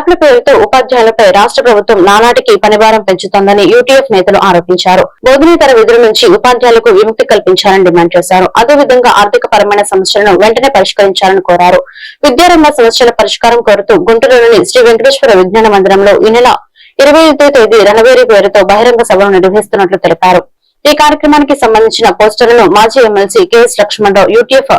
యాప్ల పేరుతో ఉపాధ్యాయులపై రాష్ట్ర ప్రభుత్వం నానాటికి పనిభారం పెంచుతోందని యూటీఎఫ్ నేతలు ఆరోపించారు. బోధనేతర విధుల నుంచి ఉపాధ్యాయులకు విముక్తి కల్పించాలని డిమాండ్ చేశారు. అదేవిధంగా ఆర్థిక పరమైన సమస్యలను వెంటనే పరిష్కరించాలని కోరారు. విద్యారంగ సమస్యల పరిష్కారం కోరుతూ గుంటూరులోని శ్రీ వెంకటేశ్వర విజ్ఞాన మందిరంలో ఈ నెల ఇరవై ఐదో తేదీ రణవేరి పేరుతో బహిరంగ సభను నిర్వహిస్తున్నట్లు తెలిపారు. ఈ కార్యక్రమానికి సంబంధించిన పోస్టర్లను మాజీ ఎమ్మెల్సీ కెఎస్ లక్ష్మణరావు యూటీఎఫ్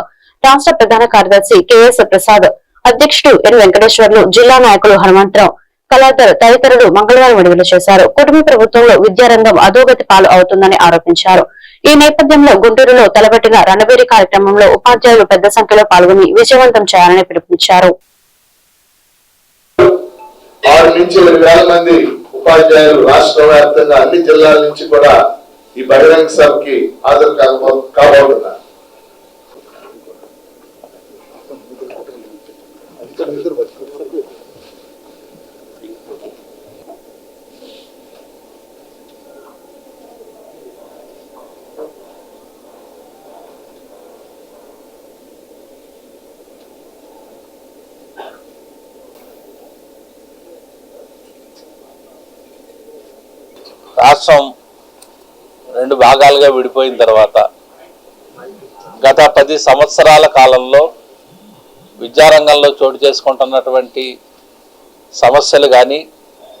రాష్ట్ర ప్రధాన కార్యదర్శి కెఎస్ ప్రసాద్ అధ్యక్షుడు ఎన్ వెంకటేశ్వర్లు జిల్లా నాయకులు హనుమంతరావు కళాధర్ తదితరులు మంగళవారం విడుదల చేశారు. కుటుంబ ప్రభుత్వంలో విద్యారంగం అధోగతి పాలు అవుతుందని ఆరోపించారు. ఈ నేపథ్యంలో గుంటూరులో తలపెట్టిన రణబేరి కార్యక్రమంలో ఉపాధ్యాయులు పెద్ద సంఖ్యలో పాల్గొని విజయవంతం చేయాలని పిలుపునిచ్చారు. ఆరు నుంచి ఏడు వేల మంది ఉపాధ్యాయులు రాష్ట్ర వ్యాప్తంగా అన్ని జిల్లాల నుంచి కూడా ఈ బహిరంగ సభకి హాజరు కాబోతున్నారు. రాష్ట్రం రెండు భాగాలుగా విడిపోయిన తర్వాత గత పది సంవత్సరాల కాలంలో విద్యారంగంలో చోటు చేసుకుంటున్నటువంటి సమస్యలు కానీ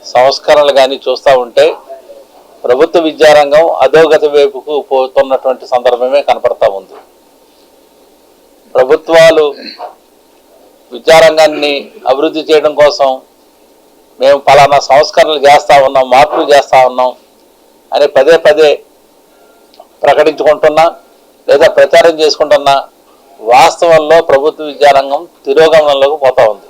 సంస్కరణలు కానీ చూస్తూ ఉంటే ప్రభుత్వ విద్యారంగం అధోగతి వైపుకు పోతున్నటువంటి సందర్భమే కనపడతా ఉంది. ప్రభుత్వాలు విద్యారంగాన్ని అభివృద్ధి చేయడం కోసం మేము పలానా సంస్కరణలు చేస్తూ ఉన్నాం మార్పులు చేస్తూ ఉన్నాం అని పదే పదే ప్రకటించుకుంటున్నా లేదా ప్రచారం చేసుకుంటున్నా వాస్తవంలో ప్రభుత్వ విద్యారంగం తిరోగమనంలోకి పోతా ఉంది.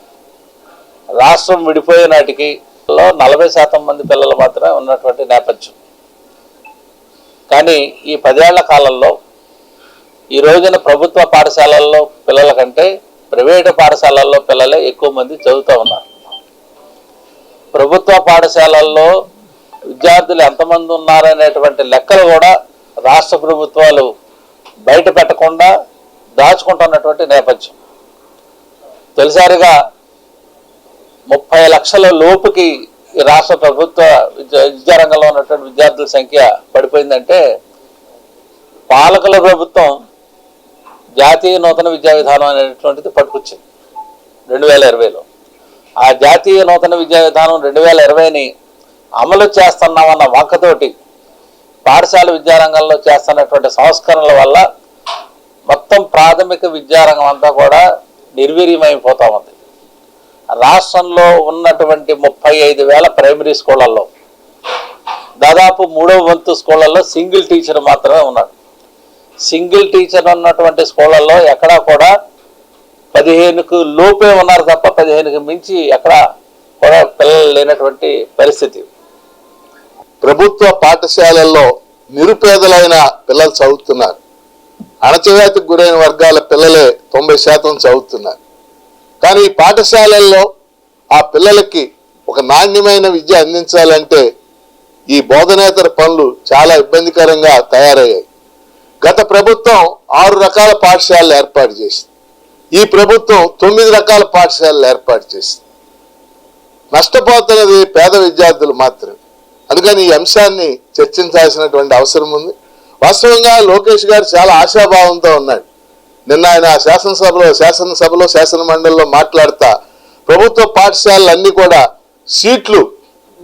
రాష్ట్రం విడిపోయే నాటికి లో నలభై శాతం మంది పిల్లలు మాత్రమే ఉన్నటువంటి నేపథ్యం. కానీ ఈ పదేళ్ళ కాలంలో ఈ రోజున ప్రభుత్వ పాఠశాలల్లో పిల్లల కంటే ప్రైవేటు పాఠశాలల్లో పిల్లలే ఎక్కువ మంది చదువుతూ ఉన్నారు. ప్రభుత్వ పాఠశాలల్లో విద్యార్థులు ఎంతమంది ఉన్నారనేటువంటి లెక్కలు కూడా రాష్ట్ర ప్రభుత్వాలు బయట పెట్టకుండా దాచుకుంటున్నటువంటి నేపథ్యం. తొలిసారిగా ముప్పై లక్షల లోపుకి ఈ రాష్ట్ర ప్రభుత్వ విద్యా విద్యారంగంలో ఉన్నటువంటి విద్యార్థుల సంఖ్య పడిపోయిందంటే పాలకుల ప్రభుత్వం జాతీయ నూతన విద్యా విధానం అనేటువంటిది పట్టుకొచ్చింది రెండు వేల ఇరవైలో. ఆ జాతీయ నూతన విద్యా విధానం రెండు వేల ఇరవైని అమలు చేస్తున్నామన్న వంకతోటి పాఠశాల విద్యారంగంలో చేస్తున్నటువంటి సంస్కరణల వల్ల మొత్తం ప్రాథమిక విద్యారంగం అంతా కూడా నిర్వీర్యమైపోతా ఉంది. రాష్ట్రంలో ఉన్నటువంటి ముప్పై ఐదు వేల ప్రైమరీ స్కూళ్ళల్లో దాదాపు మూడవ వంతు స్కూళ్ళల్లో సింగిల్ టీచర్ మాత్రమే ఉన్నాడు సింగిల్ టీచర్ ఉన్నటువంటి స్కూళ్ళల్లో ఎక్కడా కూడా పదిహేనుకు లోపే ఉన్నారు తప్ప పదిహేనుకు మించి ఎక్కడ కూడా పిల్లలు లేనటువంటి పరిస్థితి. ప్రభుత్వ పాఠశాలల్లో నిరుపేదలైన పిల్లలు చదువుతున్నారు. అణచివేతకు గురైన వర్గాల పిల్లలే తొంభై శాతం చదువుతున్నారు. కానీ ఈ పాఠశాలల్లో ఆ పిల్లలకి ఒక నాణ్యమైన విద్య అందించాలంటే ఈ బోధనేతర పనులు చాలా ఇబ్బందికరంగా తయారయ్యాయి. గత ప్రభుత్వం ఆరు రకాల పాఠశాలలు ఏర్పాటు చేసింది. ఈ ప్రభుత్వం తొమ్మిది రకాల పాఠశాలలు ఏర్పాటు చేసింది. నష్టపోతున్నది పేద విద్యార్థులు మాత్రమే. అందుకని ఈ అంశాన్ని చర్చించాల్సినటువంటి అవసరం ఉంది. వాస్తవంగా లోకేష్ గారు చాలా ఆశాభావంతో ఉన్నాడు నిన్న ఆయన శాసనసభలో శాసనసభలో శాసన మండలిలో మాట్లాడతా ప్రభుత్వ పాఠశాలలు కూడా సీట్లు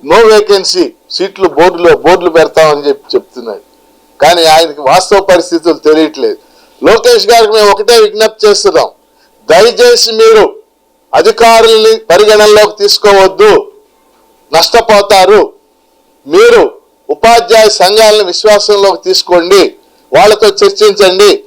నో వేకెన్సీ సీట్లు బోర్డులో బోర్డులు పెడతామని చెప్పి చెప్తున్నాడు కానీ ఆయనకి వాస్తవ పరిస్థితులు తెలియట్లేదు. లోకేష్ గారికి మేము ఒకటే విజ్ఞప్తి చేస్తున్నాం. దయచేసి మీరు అధికారుల్ని పరిగణనలోకి తీసుకోవద్దు. నష్టపోతారు. మీరు ఉపాధ్యాయ సంఘాలను విశ్వాసంలోకి తీసుకోండి. వాళ్ళతో చర్చించండి.